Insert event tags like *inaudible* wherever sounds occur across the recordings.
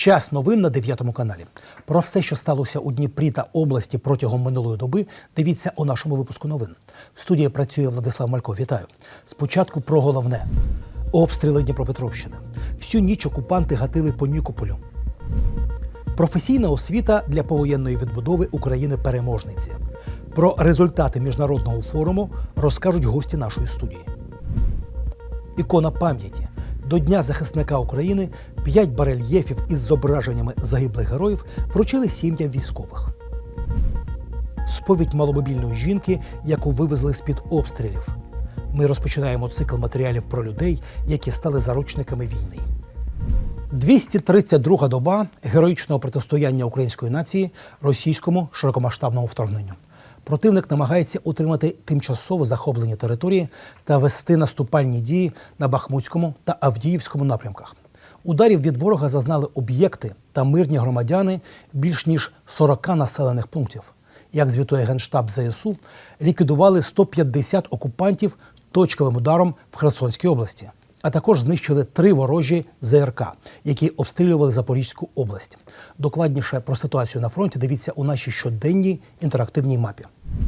Час новин на 9 каналі. Про все, що сталося у Дніпрі та області протягом минулої доби, дивіться у нашому випуску новин. В студії працює Владислав Малько. Вітаю. Спочатку про головне: обстріли Дніпропетровщини. Всю ніч окупанти гатили по Нікополю. Професійна освіта для повоєнної відбудови України переможниці. Про результати міжнародного форуму розкажуть гості нашої студії. Ікона пам'яті. До Дня захисника України п'ять барельєфів із зображеннями загиблих героїв вручили сім'ям військових. Сповідь маломобільної жінки, яку вивезли з-під обстрілів. Ми розпочинаємо цикл матеріалів про людей, які стали заручниками війни. 232 доба героїчного протистояння української нації російському широкомасштабному вторгненню. Противник намагається утримати тимчасово захоплені території та вести наступальні дії на Бахмутському та Авдіївському напрямках. Ударів від ворога зазнали об'єкти та мирні громадяни більш ніж 40 населених пунктів. Як звітує Генштаб ЗСУ, ліквідували 150 окупантів точковим ударом в Херсонській області, а також знищили три ворожі ЗРК, які обстрілювали Запорізьку область. Докладніше про ситуацію на фронті дивіться у нашій щоденній інтерактивній мапі.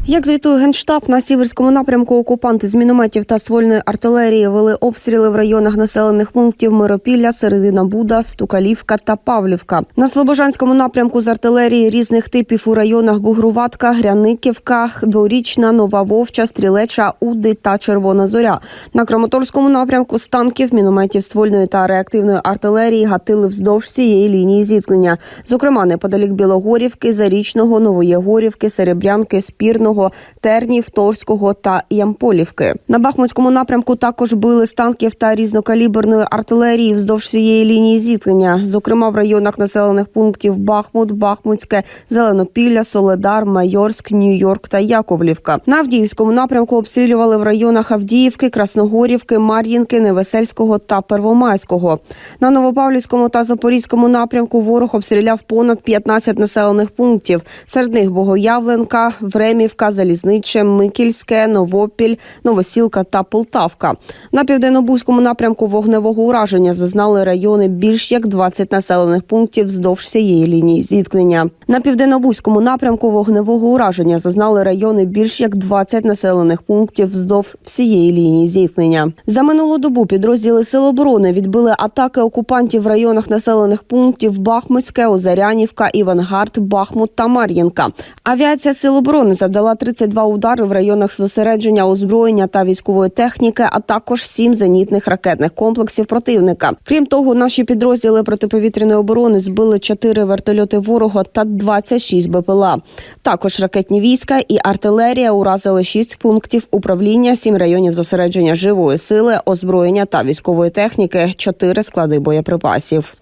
Як звітує генштаб на сіверському напрямку, окупанти з мінометів та ствольної артилерії вели обстріли в районах населених пунктів Миропілля, Середина Буда, Стукалівка та Павлівка. На Слобожанському напрямку з артилерії різних типів у районах Бугруватка, Гряниківка, Дворічна, Нова Вовча, Стрілеча, Уди та Червона Зоря. На Краматорському напрямку з танків, мінометів ствольної та реактивної артилерії гатили вздовж цієї лінії зіткнення. Зокрема, неподалік Білогорівки, Зарічного, Новоєгорівки, Серебрянки, Спірного, Тернів, Торського та Ямполівки. На Бахмутському напрямку також били з танків та різнокаліберної артилерії вздовж цієї лінії зіткнення. Зокрема, в районах населених пунктів Бахмут, Бахмутське, Зеленопілля, Соледар, Майорськ, Нью-Йорк та Яковлівка. На Авдіївському напрямку обстрілювали в районах Авдіївки, Красногорівки, Мар'їнки, Невесельського та Первомайського. На Новопавлівському та Запорізькому напрямку ворог обстріляв понад 15 населених пунктів. Серед них Богоявленка, Времівка, Залізниче, Микільське, Новопіль, Новосілка та Полтавка. На південно-бузькому напрямку вогневого ураження зазнали райони більш як 20 населених пунктів вздовж цієї лінії зіткнення. На південно-бузькому напрямку вогневого ураження зазнали райони більш як 20 населених пунктів вздовж всієї лінії зіткнення. За минулу добу підрозділи Сил оборони відбили атаки окупантів в районах населених пунктів Бахмутське, Озарянівка, Івангард, Бахмут та Мар'їнка. Авіація Сил оборони завдала 32 удари в районах зосередження озброєння та військової техніки, а також 7 зенітних ракетних комплексів противника. Крім того, наші підрозділи протиповітряної оборони збили 4 вертольоти ворога та 26 БПЛА. Також ракетні війська і артилерія уразили 6 пунктів управління, 7 районів зосередження живої сили, озброєння та військової техніки, 4 склади боєприпасів.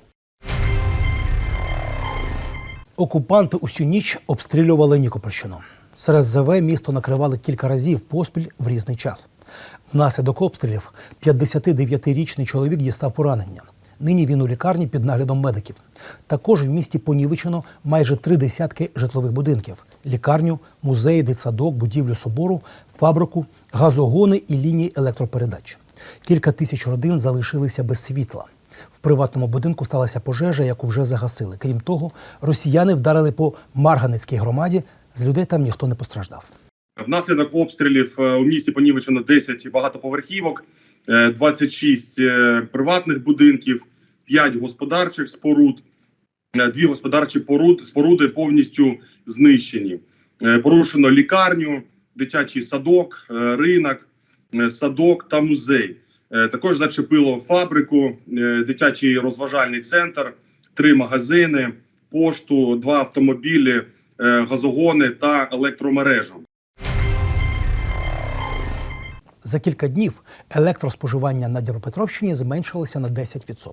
Окупанти усю ніч обстрілювали Нікопольщину. З РСЗВ місто накривали кілька разів поспіль в різний час. Внаслідок обстрілів 59-річний чоловік дістав поранення. Нині він у лікарні під наглядом медиків. Також в місті понівечено майже три десятки житлових будинків: лікарню, музей, дитсадок, будівлю собору, фабрику, газогони і лінії електропередач. Кілька тисяч родин залишилися без світла. В приватному будинку сталася пожежа, яку вже загасили. Крім того, росіяни вдарили по Марганецькій громаді. З людей там ніхто не постраждав. Внаслідок обстрілів е, у місті понівечено 10 багатоповерхівок, е, 26 е, приватних будинків, 5 господарчих споруд, е, дві господарчі поруд- споруди повністю знищені. Е, Порушено лікарню, дитячий садок, е, ринок, е, садок та музей. Е, Також зачепило фабрику, е, дитячий розважальний центр, три магазини, пошту, два автомобілі, е, газогони та електромережу. За кілька днів електроспоживання на Дніпропетровщині зменшилося на 10%.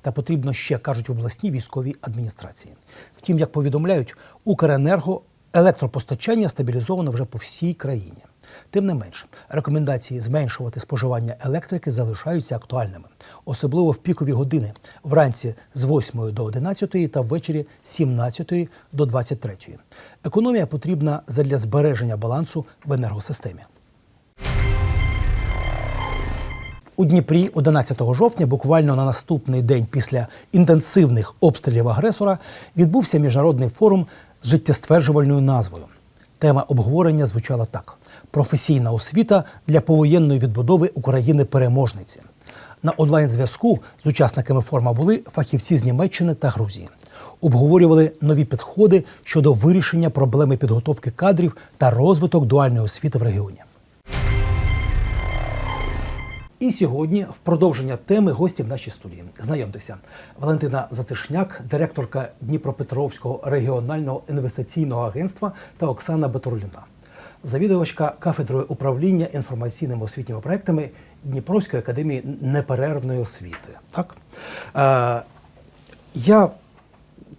Та потрібно ще кажуть в обласній військовій адміністрації. Втім, як повідомляють, Укренерго електропостачання стабілізовано вже по всій країні. Тим не менш, рекомендації зменшувати споживання електрики залишаються актуальними, особливо в пікові години вранці з 8 до 11 та ввечері з 17 до 23. Економія потрібна задля збереження балансу в енергосистемі. У Дніпрі 11 жовтня, буквально на наступний день після інтенсивних обстрілів агресора, відбувся міжнародний форум з життєстверджувальною назвою. Тема обговорення звучала так: професійна освіта для повоєнної відбудови України переможниці. На онлайн-зв'язку з учасниками форума були фахівці з Німеччини та Грузії. Обговорювали нові підходи щодо вирішення проблеми підготовки кадрів та розвиток дуальної освіти в регіоні. І сьогодні, в продовження теми, гості в нашій студії. Знайомтеся, Валентина Затишняк, директорка Дніпропетровського регіонального інвестиційного агентства та Оксана Батурліна, завідувачка кафедрою управління інформаційними освітніми проектами Дніпровської академії неперервної освіти. Так? Е, я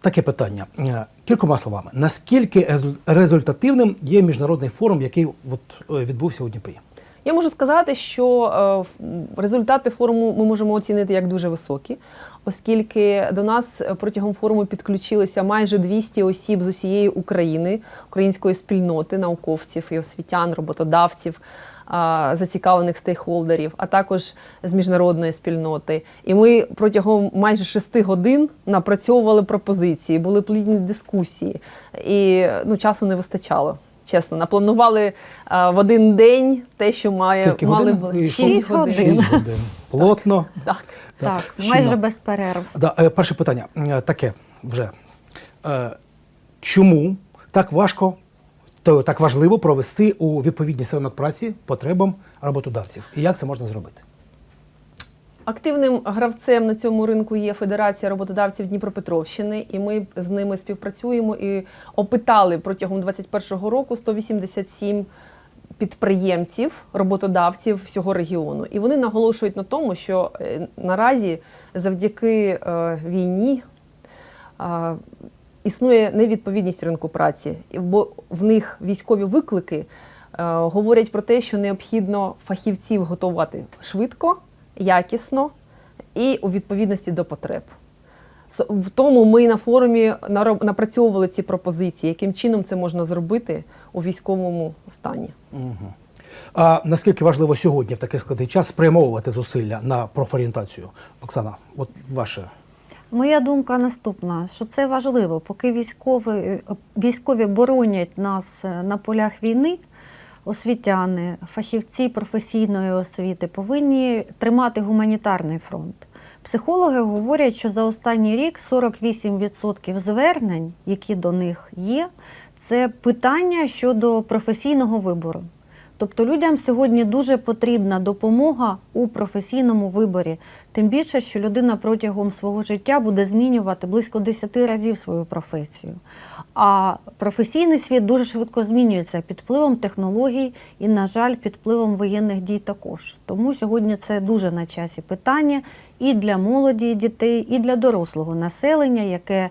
таке питання. Е, Кількома словами. Наскільки резу- результативним є міжнародний форум, який от, е, відбувся у Дніпрі? Я можу сказати, що е, результати форуму ми можемо оцінити як дуже високі, оскільки до нас протягом форуму підключилися майже 200 осіб з усієї України, української спільноти, науковців і освітян, роботодавців. Зацікавлених стейкхолдерів, а також з міжнародної спільноти. І ми протягом майже шести годин напрацьовували пропозиції, були плідні дискусії, і ну, часу не вистачало. Чесно, напланували а, в один день те, що має Скільки мали годин? б- Шість шість годин. годин. Шість годин. Плотно. Так. Так, Щільно. майже без перерв. Да, е, перше питання е, таке вже. Е, чому так важко, то так важливо провести у відповідність ринок праці потребам роботодавців? І як це можна зробити? Активним гравцем на цьому ринку є Федерація роботодавців Дніпропетровщини, і ми з ними співпрацюємо і опитали протягом 2021 року 187 підприємців, роботодавців всього регіону. І вони наголошують на тому, що е, наразі завдяки е, війні існує невідповідність ринку праці, бо в них військові виклики е, говорять про те, що необхідно фахівців готувати швидко, якісно і у відповідності до потреб. В тому ми на форумі напрацьовували ці пропозиції, яким чином це можна зробити у військовому стані. А наскільки важливо сьогодні в такий складний час спрямовувати зусилля на профорієнтацію? Оксана, от ваше. Моя думка наступна: що це важливо, поки військові, військові боронять нас е, на полях війни. Освітяни, фахівці професійної освіти повинні тримати гуманітарний фронт. Психологи говорять, що за останній рік 48% звернень, які до них є, це питання щодо професійного вибору. Тобто людям сьогодні дуже потрібна допомога у професійному виборі. Тим більше, що людина протягом свого життя буде змінювати близько 10 разів свою професію. А професійний світ дуже швидко змінюється під впливом технологій і, на жаль, під впливом воєнних дій також. Тому сьогодні це дуже на часі питання і для молоді, дітей, і для дорослого населення, яке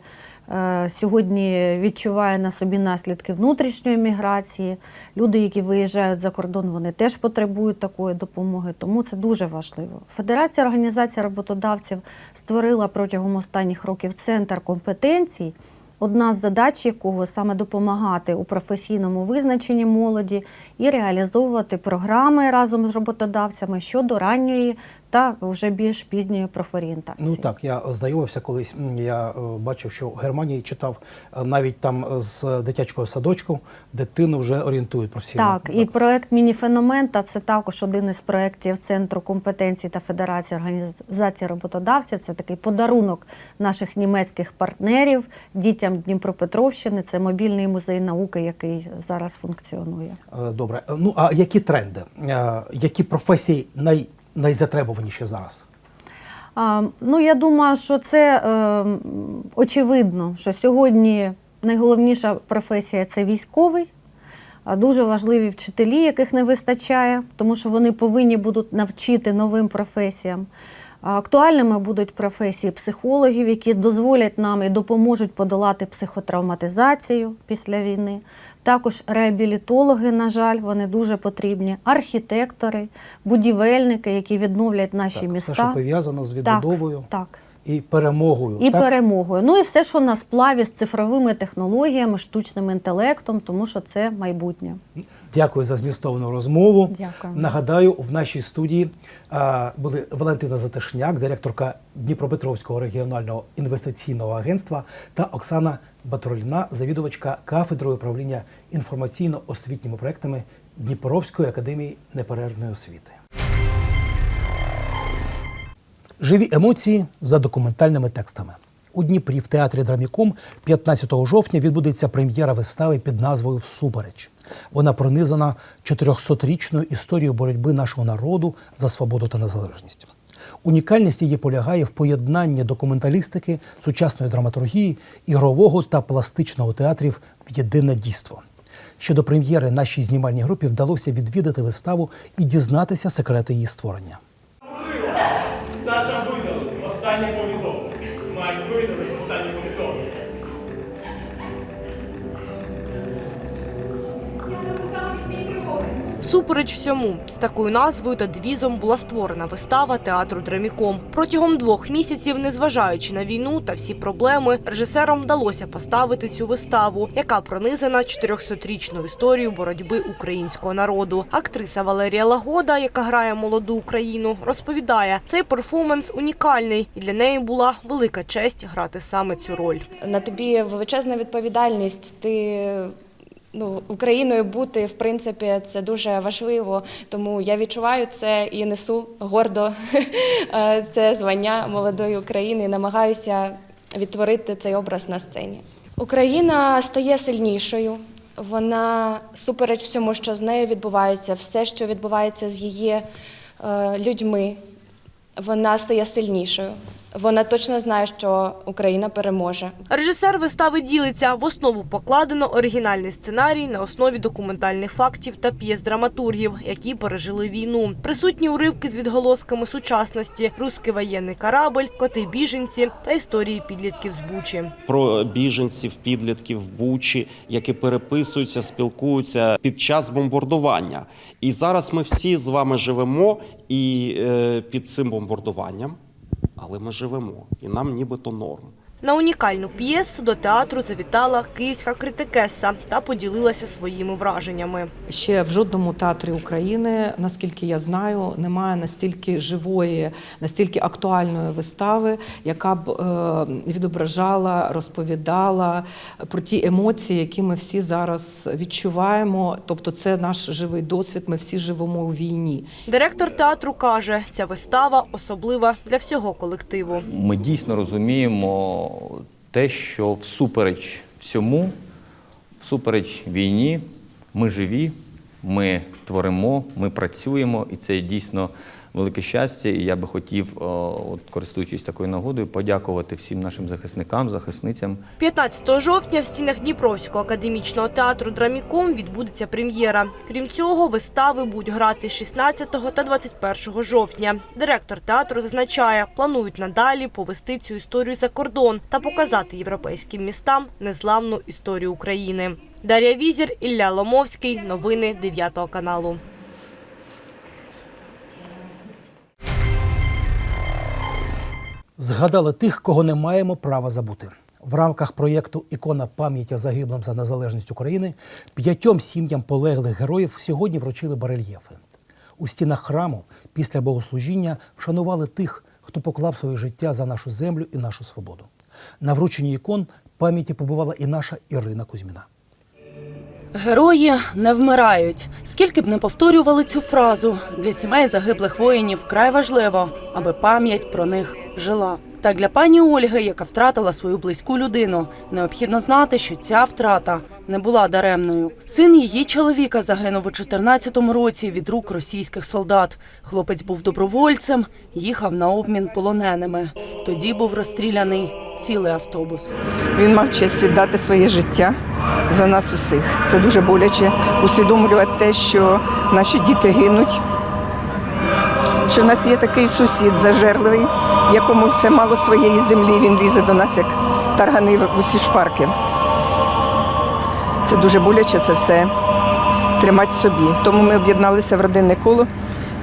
сьогодні відчуває на собі наслідки внутрішньої міграції. Люди, які виїжджають за кордон, вони теж потребують такої допомоги, тому це дуже важливо. Федерація організація роботодавців створила протягом останніх років центр компетенцій. Одна з задач якого саме допомагати у професійному визначенні молоді і реалізовувати програми разом з роботодавцями щодо ранньої та вже більш пізньої профорієнтації. Ну так, я знайомився колись. Я е, бачив, що в Германії читав е, навіть там з дитячого садочку дитину вже орієнтують професійно. Так, і проект Мініфеномента це також один із проєктів Центру компетенцій та Федерації організації роботодавців. Це такий подарунок наших німецьких партнерів дітям Дніпропетровщини. Це мобільний музей науки, який зараз функціонує. Е, Добре. Е, Ну а які тренди? Е, Які професії най, найзатребуваніші зараз? А, ну, я думаю, що це е, очевидно, що сьогодні найголовніша професія це військовий. Дуже важливі вчителі, яких не вистачає, тому що вони повинні будуть навчити новим професіям. Актуальними будуть професії психологів, які дозволять нам і допоможуть подолати психотравматизацію після війни. Також реабілітологи, на жаль, вони дуже потрібні, архітектори, будівельники, які відновлять наші Так, міста. все, що пов'язано з Так, відбудовою. так. і перемогою. І так? перемогою. Ну і все, що на сплаві з цифровими технологіями, штучним інтелектом, тому що це майбутнє. Дякую за змістовну розмову. Дякую. Нагадаю, в нашій студії а, були Валентина Затишняк, директорка Дніпропетровського регіонального інвестиційного агентства, та Оксана Батрольна, завідувачка кафедрою управління інформаційно-освітніми проектами Дніпровської академії неперервної освіти. Живі емоції за документальними текстами. У Дніпрі в театрі Драміком 15 жовтня відбудеться прем'єра вистави під назвою Всупереч. Вона пронизана 400-річною історією боротьби нашого народу за свободу та незалежність. Унікальність її полягає в поєднанні документалістики, сучасної драматургії, ігрового та пластичного театрів в єдине дійство. Ще до прем'єри нашій знімальній групі вдалося відвідати виставу і дізнатися секрети її створення. Всупереч всьому з такою назвою та девізом була створена вистава театру Драміком. Протягом двох місяців, незважаючи на війну та всі проблеми, режисерам вдалося поставити цю виставу, яка пронизана 400-річною історією боротьби українського народу. Актриса Валерія Лагода, яка грає молоду Україну, розповідає, цей перформанс унікальний, і для неї була велика честь грати саме цю роль. на тобі величезна відповідальність. Ти ну, Україною бути, в принципі, це дуже важливо. Тому я відчуваю це і несу гордо *laughs* е, це звання молодої України намагаюся відтворити цей образ на сцені. Україна стає сильнішою. Вона супереч всьому, що з нею відбувається, все, що відбувається з її е, людьми, вона стає сильнішою. Вона точно знає, що Україна переможе. Режисер вистави ділиться. В основу покладено оригінальний сценарій на основі документальних фактів та п'єс драматургів, які пережили війну. Присутні уривки з відголосками сучасності, руський воєнний корабль, коти біженці та історії підлітків з Бучі. про біженців, підлітків в Бучі, які переписуються, спілкуються під час бомбардування. І зараз ми всі з вами живемо і е, під цим бомбардуванням, але ми живемо, і нам нібито норм. На унікальну п'єсу до театру завітала київська критикеса та поділилася своїми враженнями. Ще в жодному театрі України, наскільки я знаю, немає настільки живої, настільки актуальної вистави, яка б е, відображала, розповідала про ті емоції, які ми всі зараз відчуваємо. Тобто, це наш живий досвід. Ми всі живемо у війні. Директор театру каже, ця вистава особлива для всього колективу. Ми дійсно розуміємо те, що всупереч всьому, всупереч війні, ми живі, ми творимо, ми працюємо, і це дійсно велике щастя. І я би хотів, от, користуючись такою нагодою, подякувати всім нашим захисникам, захисницям. 15 жовтня в стінах Дніпровського академічного театру Драміком відбудеться прем'єра. Крім цього, вистави будуть грати 16 та 21 жовтня. Директор театру зазначає, планують надалі повести цю історію за кордон та показати європейським містам незламну історію України. Дар'я Візір, Ілля Ломовський. Новини 9 каналу. Згадали тих, кого не маємо права забути. В рамках проєкту Ікона пам'яті загиблим за незалежність України п'ятьом сім'ям полеглих героїв сьогодні вручили барельєфи. У стінах храму після богослужіння вшанували тих, хто поклав своє життя за нашу землю і нашу свободу. На врученні ікон пам'яті побувала і наша Ірина Кузьміна. Герої не вмирають. Скільки б не повторювали цю фразу, для сімей загиблих воїнів вкрай важливо, аби пам'ять про них жила. Так для пані Ольги, яка втратила свою близьку людину, необхідно знати, що ця втрата не була даремною. Син її чоловіка загинув у 14-му році від рук російських солдат. Хлопець був добровольцем, їхав на обмін полоненими. Тоді був розстріляний цілий автобус. Він мав честь віддати своє життя за нас усіх. Це дуже боляче усвідомлювати те, що наші діти гинуть. Що в нас є такий сусід зажерливий, якому все мало своєї землі, він лізе до нас як таргани в усі шпарки. Це дуже боляче це все тримати собі. Тому ми об'єдналися в родинне коло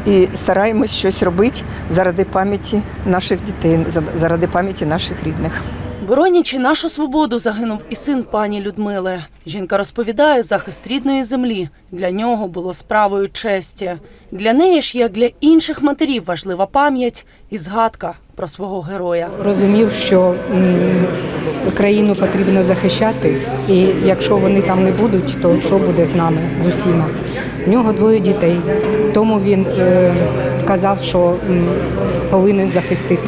і стараємось щось робити заради пам'яті наших дітей, заради пам'яті наших рідних. Боронячи нашу свободу, загинув і син пані Людмили. Жінка розповідає, захист рідної землі для нього було справою честі. Для неї ж, як для інших матерів, важлива пам'ять і згадка про свого героя. розумів, що країну потрібно захищати, і якщо вони там не будуть, то що буде з нами з усіма? У нього двоє дітей, тому він е, казав, що повинен захистити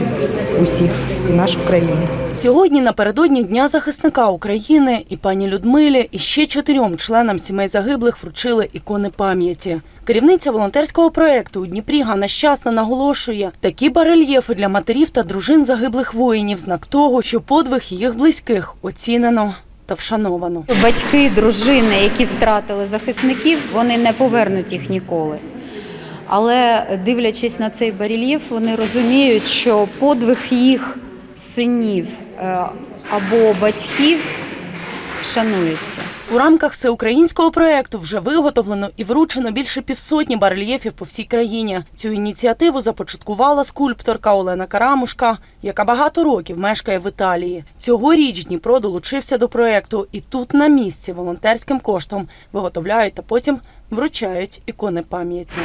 усіх і нашу країну. Сьогодні напередодні Дня захисника України і пані Людмилі і ще чотирьом членам сімей загиблих вручили ікони пам'яті. Керівниця волонтерського проекту у Дніпрі Ганна Щасна наголошує, такі барельєфи для матерів та дружин загиблих воїнів знак того, що подвиг їх близьких оцінено та вшановано. Батьки, дружини, які втратили захисників, вони не повернуть їх ніколи. Але дивлячись на цей барельєф, вони розуміють, що подвиг їх синів е, або батьків шанується. У рамках всеукраїнського проекту вже виготовлено і вручено більше півсотні барельєфів по всій країні. Цю ініціативу започаткувала скульпторка Олена Карамушка, яка багато років мешкає в Італії. Цьогоріч Дніпро долучився до проекту, і тут на місці волонтерським коштом виготовляють та потім вручають ікони пам'яті.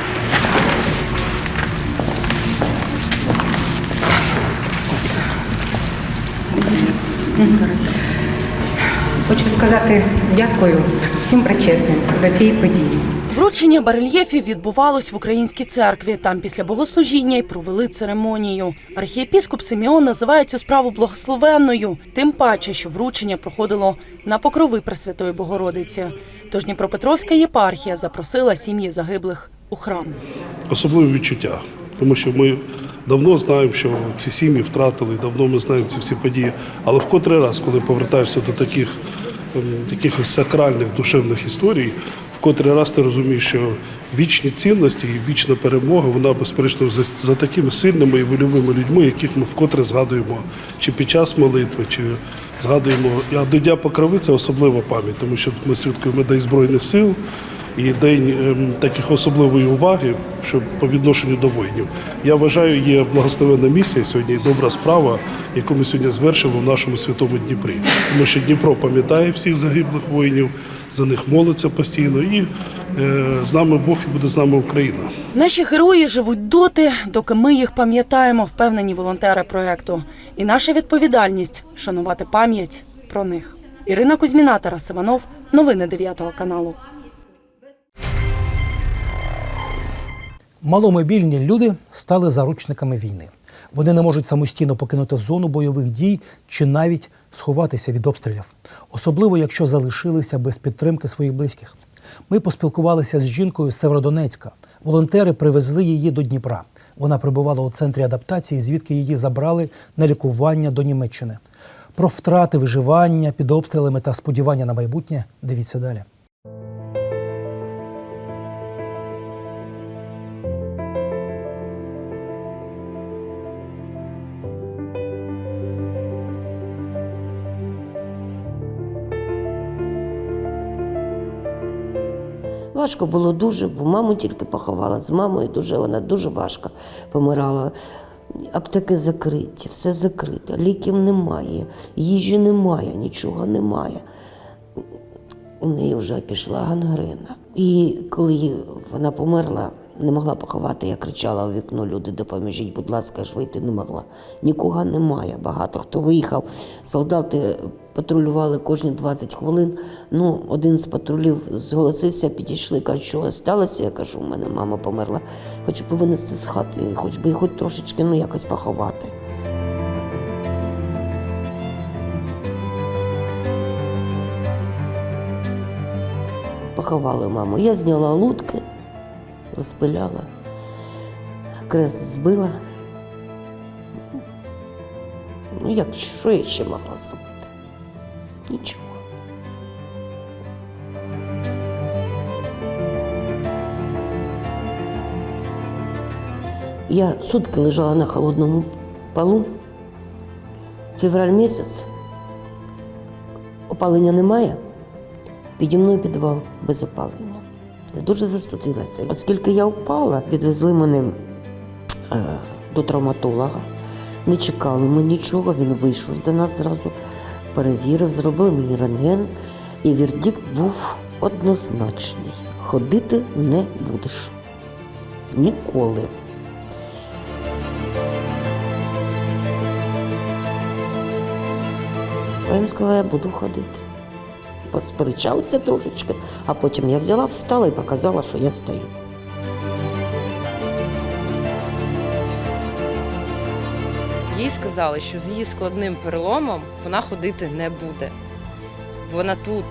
Хочу сказати дякую всім причетним до цієї події. Вручення барельєфів відбувалось в українській церкві. Там після богослужіння й провели церемонію. Архієпіскоп Симеон називає цю справу благословенною, тим паче, що вручення проходило на покрови Пресвятої Богородиці. Тож Дніпропетровська єпархія запросила сім'ї загиблих у храм. особливе відчуття, тому що ми давно знаємо, що ці сім'ї втратили, давно ми знаємо ці всі події. Але в котрий раз, коли повертаєшся до таких ем, якихось сакральних душевних історій, в котрий раз ти розумієш, що вічні цінності і вічна перемога, вона безперечно за, за такими сильними і вольовими людьми, яких ми вкотре згадуємо чи під час молитви, чи згадуємо. А до Дня Покрови це особлива пам'ять, тому що ми святкуємо День Збройних сил і день ем, таких особливої уваги, що по відношенню до воїнів. Я вважаю, є благословенна місія сьогодні і добра справа, яку ми сьогодні звершили в нашому святому Дніпрі. Тому що Дніпро пам'ятає всіх загиблих воїнів, за них молиться постійно, і е, з нами Бог і буде з нами Україна. Наші герої живуть доти, доки ми їх пам'ятаємо, впевнені волонтери проекту. І наша відповідальність шанувати пам'ять про них. Ірина Кузьміна, Тарас Іванов, новини 9 каналу. Маломобільні люди стали заручниками війни. Вони не можуть самостійно покинути зону бойових дій чи навіть сховатися від обстрілів, особливо якщо залишилися без підтримки своїх близьких. Ми поспілкувалися з жінкою з Северодонецька. Волонтери привезли її до Дніпра. Вона перебувала у центрі адаптації, звідки її забрали на лікування до Німеччини. Про втрати виживання під обстрілами та сподівання на майбутнє дивіться далі. Важко було дуже, бо маму тільки поховала. З мамою дуже вона дуже важко помирала. Аптеки закриті, все закрите, ліків немає, їжі немає, нічого немає. У неї вже пішла гангрена. І коли вона померла, не могла поховати, я кричала у вікно, люди, допоможіть, будь ласка, ж вийти не могла. Нікого немає, багато хто виїхав. Солдати патрулювали кожні 20 хвилин. Ну, один з патрулів зголосився, підійшли, кажуть, що сталося. Я кажу, у мене мама померла. Хочу винести з хати, хоч би хоч трошечки ну, якось поховати. Поховали маму. Я зняла лутки, розпиляла, крест збила. Ну, як, що я ще могла зробити? Нічого. Я сутки лежала на холодному полу. Февраль місяць. Опалення немає. Піді мною підвал без опалення. Я дуже застудилася. Оскільки я впала, відвезли мене е, до травматолога. Не чекали ми нічого, він вийшов до нас зразу, перевірив, зробив мені рентген, і вердикт був однозначний. Ходити не будеш. Ніколи. Я їм сказала, я буду ходити. Посперечалися трошечки, а потім я взяла, встала і показала, що я стою. Їй сказали, що з її складним переломом вона ходити не буде. Вона тут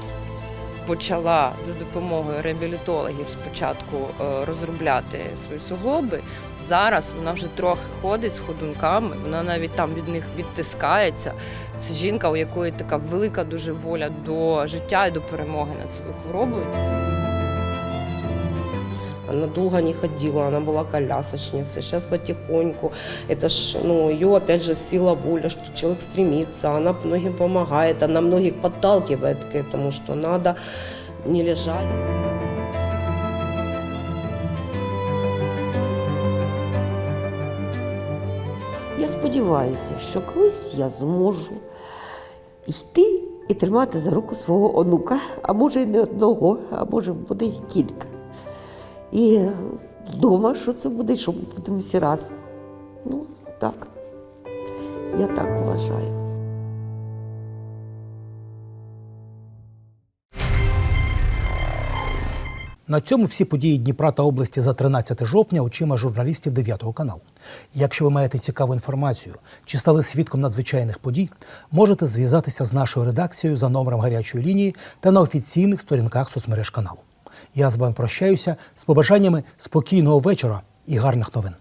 почала за допомогою реабілітологів спочатку е, розробляти свої суглоби. Зараз вона вже трохи ходить з ходунками, вона навіть там від них відтискається. Це жінка, у якої така велика дуже воля до життя і до перемоги над своєю хворобою. Она долго не ходила, она была колясочницей. Сейчас потихоньку. Это ж, ну, ее, опять же, сила воли, что человек стремится, она многим помогает, она многих подталкивает к этому, что надо не лежать. Сподіваюся, що колись я зможу йти і тримати за руку свого онука, а може й не одного, а може буде й кілька. І вдома, що це буде, що ми будемо всі разом. Ну, так. Я так вважаю. На цьому всі події Дніпра та області за 13 жовтня очима журналістів 9 каналу. Якщо ви маєте цікаву інформацію чи стали свідком надзвичайних подій, можете зв'язатися з нашою редакцією за номером гарячої лінії та на офіційних сторінках соцмереж каналу. Я з вами прощаюся з побажаннями спокійного вечора і гарних новин.